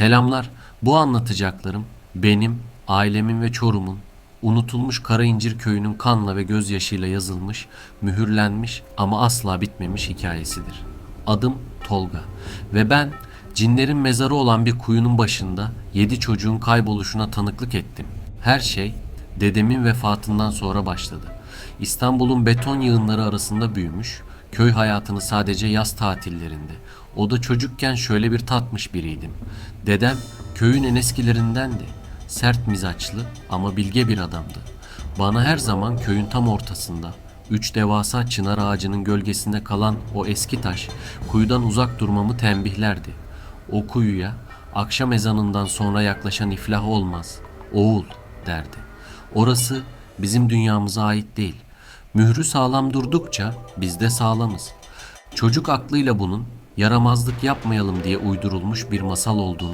Selamlar. Bu anlatacaklarım benim, ailemin ve Çorum'un unutulmuş Karaincir köyünün kanla ve gözyaşıyla yazılmış, mühürlenmiş ama asla bitmemiş hikayesidir. Adım Tolga ve ben cinlerin mezarı olan bir kuyunun başında yedi çocuğun kayboluşuna tanıklık ettim. Her şey dedemin vefatından sonra başladı. İstanbul'un beton yığınları arasında büyümüş, köy hayatını sadece yaz tatillerinde. O da çocukken şöyle bir tatmış biriydim. Dedem köyün en eskilerindendi. Sert mizaçlı ama bilge bir adamdı. Bana her zaman köyün tam ortasında, üç devasa çınar ağacının gölgesinde kalan o eski taş, kuyudan uzak durmamı tembihlerdi. O kuyuya akşam ezanından sonra yaklaşan iflah olmaz, oğul derdi. Orası bizim dünyamıza ait değil. Mührü sağlam durdukça biz de sağlamız. Çocuk aklıyla bunun yaramazlık yapmayalım diye uydurulmuş bir masal olduğunu